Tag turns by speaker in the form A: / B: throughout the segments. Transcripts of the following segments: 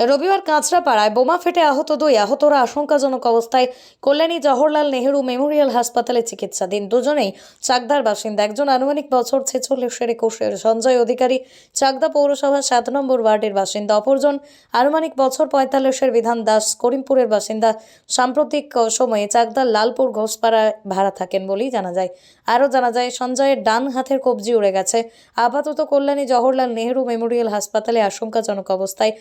A: রবিবার কাঁচরাপাড়ায় বোমা ফেটে আহত দুই আহতরা আশঙ্কাজনক অবস্থায় কল্যাণী জওহরলাল নেহেরু মেমোরিয়াল হাসপাতালে চিকিৎসাধীন। দুজনেই চাকদার বাসিন্দা। একজন আনুমানিক বছর ছেচল্লিশের একুশের সঞ্জয় অধিকারী চাকদা পৌরসভা সাত নম্বর ওয়ার্ডের বাসিন্দা। অপরজন আনুমানিক বছর পঁয়তাল্লিশের বিধান দাস করিমপুরের বাসিন্দা। সাম্প্রতিক সময়ে চাকদার লালপুর ঘোষপাড়ায় ভাড়া থাকেন বলেই জানা যায়। আরও জানা যায়, সঞ্জয়ের ডান হাতের কবজি উড়ে গেছে। আপাতত কল্যাণী জওহরলাল নেহেরু মেমোরিয়াল হাসপাতালে আশঙ্কাজনক অবস্থায়।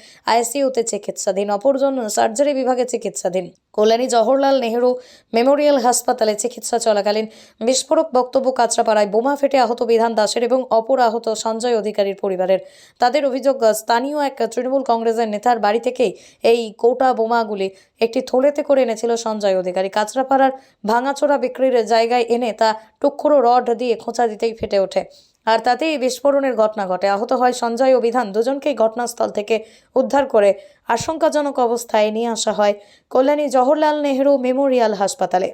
A: আইসিইউতে চিকিৎসাধীন, অপরজন সার্জারি বিভাগে চিকিৎসাধীন। কল্যাণী জওহরলাল নেহেরু মেমোরিয়াল হাসপাতালে চিকিৎসা চলাকালীন বিস্ফোরক বক্তব্য কাঁচরাপাড়ায় বোমা ফেটে আহত বিধান দাসের এবং অপর আহত সঞ্জয় অধিকারীর পরিবারের। তাদের অভিযোগ, স্থানীয় এক তৃণমূল কংগ্রেসের নেতার বাড়ি থেকেই এই কোটা বোমাগুলি একটি থলেতে করে এনেছিল সঞ্জয় অধিকারী। কাঁচরাপাড়ার ভাঙাচোরা বিক্রির জায়গায় এনে তা টুকরো রড দিয়ে খোঁচা দিতেই ফেটে ওঠে। আর তাতেই বিস্ফোরণের ঘটনা ঘটে। আহত হয় সঞ্জয় ও বিধান দুজনকেই ঘটনাস্থল থেকে উদ্ধার করে আশঙ্কাজনক অবস্থায় নিয়ে আসা হয় কল্যাণী জওহরলাল নেহরু মেমোরিয়াল হাসপাতালে।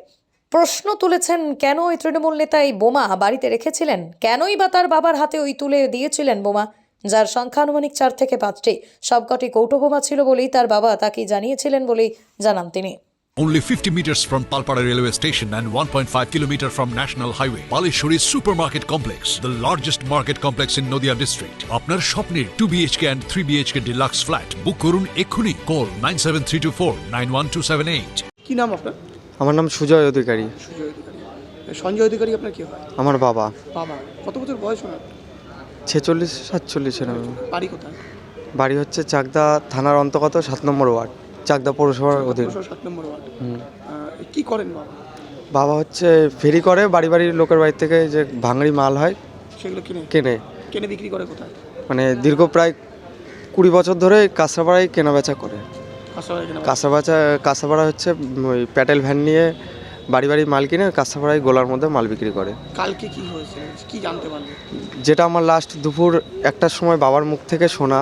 A: প্রশ্ন তুলেছেন, কেন ওই তৃণমূল নেতা এই বোমা বাড়িতে রেখেছিলেন? কেনই বা তার বাবার হাতে ওই তুলে দিয়েছিলেন বোমা? যার সংখ্যা আনুমানিক চার থেকে পাঁচটি। সবকটি কৌটো বোমা ছিল বলেই তার বাবা তাকে জানিয়েছিলেন বলেই জানান তিনি।
B: Only 50 meters from Palpara railway station and 1.5 kilometer from National Highway, Palishuri Supermarket Complex, the largest market complex in Noida district. আপনার স্বপ্নের 2 BHK and 3 BHK deluxe flat বুক করুন এক্ষুনি কল 97324 91278
C: কি নাম আপনার
D: আমার নাম সুজয় অধিকারী
C: সুজয় অধিকারী সঞ্জয় অধিকারী আপনার কি হয়
D: আমার বাবা
C: বাবা কত বছর বয়স ওনার
D: ছেচল্লিশ সাতচল্লিশের আমি
C: বাড়ি কোথায়
D: বাড়ি হচ্ছে চাকদা থানার অন্তর্গত সাত নম্বর ওয়ার্ড চাকদা পৌরসভার অধীন।
C: সাত নম্বর ওয়ার্ড। কি করেন বাবা?
D: বাবা হচ্ছে ফেরি করে বাড়ি বাড়ির লোকের বাড়ি থেকে যে ভাঙড়ি মাল হয়
C: সেগুলো কিনে?
D: কেনে।
C: কিনে বিক্রি করে কোথায়?
D: মানে দীর্ঘ প্রায় কুড়ি বছর ধরে কাঁচাপাড়ায় কেনা বেচা করে
C: কিনে
D: কাঁচাপাড়া হচ্ছে ওই প্যাটেল ভ্যান নিয়ে বাড়ি বাড়ি মাল কিনে কাঁচাপাড়ায় গোলার মধ্যে মাল বিক্রি করে।
C: কালকে কি হয়েছে? কি জানতে পারবে
D: যেটা আমার লাস্ট দুপুর একটার সময় বাবার মুখ থেকে শোনা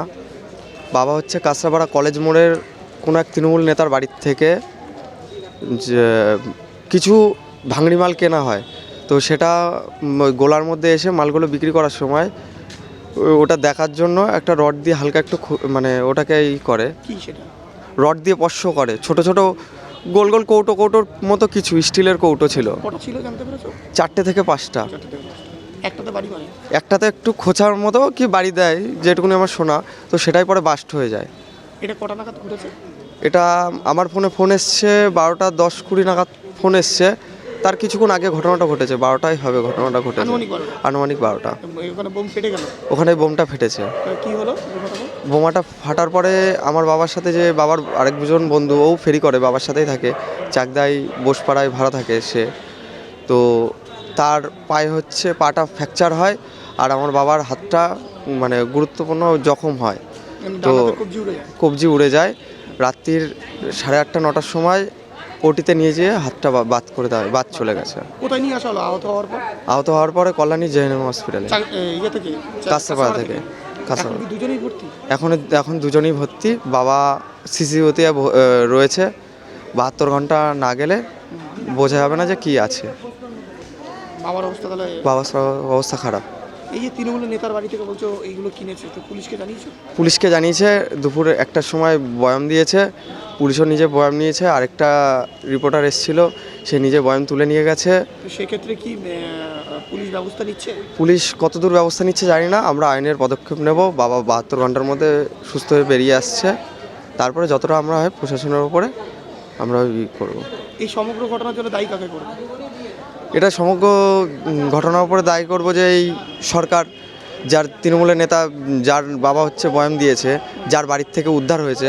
D: বাবা হচ্ছে কাঁচরাপাড়া কলেজ মোড়ের কোনো এক তৃণমূল নেতার বাড়ির থেকে যে কিছু ভাঙড়ি মাল কেনা হয়। তো সেটা গোলার মধ্যে এসে মালগুলো বিক্রি করার সময় ওটা দেখার জন্য একটা রড দিয়ে হালকা একটু মানে ওটাকে ই করে। রড দিয়ে স্পর্শ করে। ছোট ছোট গোল গোল কৌটো কৌটোর মতো কিছু স্টিলের কৌটো ছিল। চারটে থেকে পাঁচটা।
C: একটাতে
D: একটু খোঁচার মতো কি বাড়ি দেয় যেটুকুনি আমার শোনা তো সেটাই পরে বাস্ট হয়ে যায়।
C: এটা কটা নাগাদ ঘটেছে?
D: এটা আমার ফোনে ফোন এসছে বারোটা দশ কুড়ি নাগাদ ফোন এসছে। তার কিছুক্ষণ আগে ঘটনাটা ঘটেছে বারোটাই হবে ঘটনাটা ঘটেছে।
C: আনুমানিক বারোটা। ওখানে
D: বোমটা ফেটেছে।
C: কি হলো
D: বোমাটা ফাটার পরে আমার বাবার সাথে যে বাবার আরেকজন বন্ধু ও ফেরি করে বাবার সাথেই থাকে। চাকদাই বোসপাড়ায় ভাড়া থাকে সে। তো তার পায়ে হচ্ছে পাটা ফ্র্যাকচার হয় আর আমার বাবার হাতটা মানে গুরুত্বপূর্ণ জখম হয়। তো-
C: উড়ে যায়।
D: কবজি উড়ে যায়। রাত্রির সাড়ে আটটা নটার সময় ওটিতে নিয়ে যেয়ে হাতটা বা- বাদ করে দেয় বাদ চলে গেছে।
C: কোথায় নিয়ে আসা হলো? আহত হওয়ার পর?
D: আহত হওয়ার পরে কল্যাণী জেএনএম হসপিটালে।
C: চা- এ, ইয়ে থেকে? চা-
D: কাঁচরাপাড়া থেকে।
C: এখন
D: কাঁচরাপাড়া
C: কি দুজনেই ভর্তি?
D: এখন এখন দুজনেই ভর্তি। বাবা সিসিওতে রয়েছে। বাহাত্তর ঘণ্টা না গেলে বোঝা যাবে না যে কি আছে।
C: বাবার অবস্থা তাহলে
D: বাবার সব- অবস্থা খারাপ।
C: এই যে তৃণমূলের নেতার বাড়ি থেকে বলছো এইগুলো কিনেছে তো পুলিশকে জানিয়েছো?
D: পুলিশকে জানিয়েছে দুপুরে একটার সময় বয়াম দিয়েছে পুলিশও নিজে বয়াম নিয়েছে আরেকটা রিপোর্টার এসেছিল সে নিজে বয়াম তুলে নিয়ে গেছে।
C: তো সেক্ষেত্রে কি আহ, পুলিশ ব্যবস্থা নিচ্ছে?
D: পুলিশ কতদূর ব্যবস্থা নিচ্ছে জানি না আমরা আইনের পদক্ষেপ নেব বাবা বাহাত্তর ঘণ্টার মধ্যে সুস্থ হয়ে বেরিয়ে আসছে। তারপরে যতটা আমরা হয় প্রশাসনের উপরে আমরা ই করব।
C: এই সমগ্র ঘটনার জন্য দায়ী কাকে করবে?
D: এটা সমগ্র ঘটনার উপরে দায়ী করব যে এই সরকার যার তৃণমূলের নেতা যার বাবা হচ্ছে বয়াম দিয়েছে যার বাড়ির থেকে উদ্ধার হয়েছে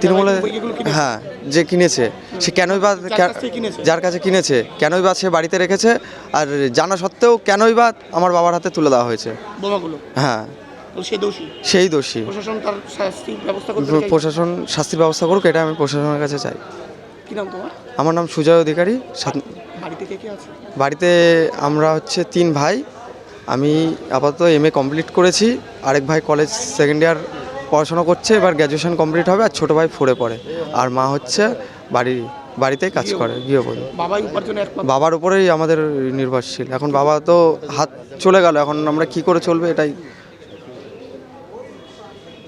D: তৃণমূলের হ্যাঁ যে কিনেছে সে কেনই বা
C: যার কাছ কিনেছে?
D: কেনই বা সে বাড়িতে রেখেছে আর জানা সত্ত্বেও কেনই বা আমার বাবার হাতে তুলে দেওয়া হয়েছে। হ্যাঁ। সেই দোষী?
C: প্রশাসন
D: শাস্তির ব্যবস্থা করুক এটা আমি প্রশাসনের কাছে চাই। আমার নাম সুজয় অধিকারী
C: বাড়িতে কে কে আছে?
D: বাড়িতে আমরা হচ্ছে তিন ভাই। আমি আপাতত এম এ কমপ্লিট করেছি। আরেক ভাই কলেজ সেকেন্ড ইয়ার পড়াশোনা করছে এবার গ্র্যাজুয়েশন কমপ্লিট হবে আর ছোটো ভাই ফোরে পড়ে। আর মা হচ্ছে বাড়ি বাড়িতেই কাজ করে গৃহবধূ। বাবার উপরেই আমাদের নির্ভরশীল। এখন বাবা তো হাত চলে গেল এখন আমরা কি করে চলবে এটাই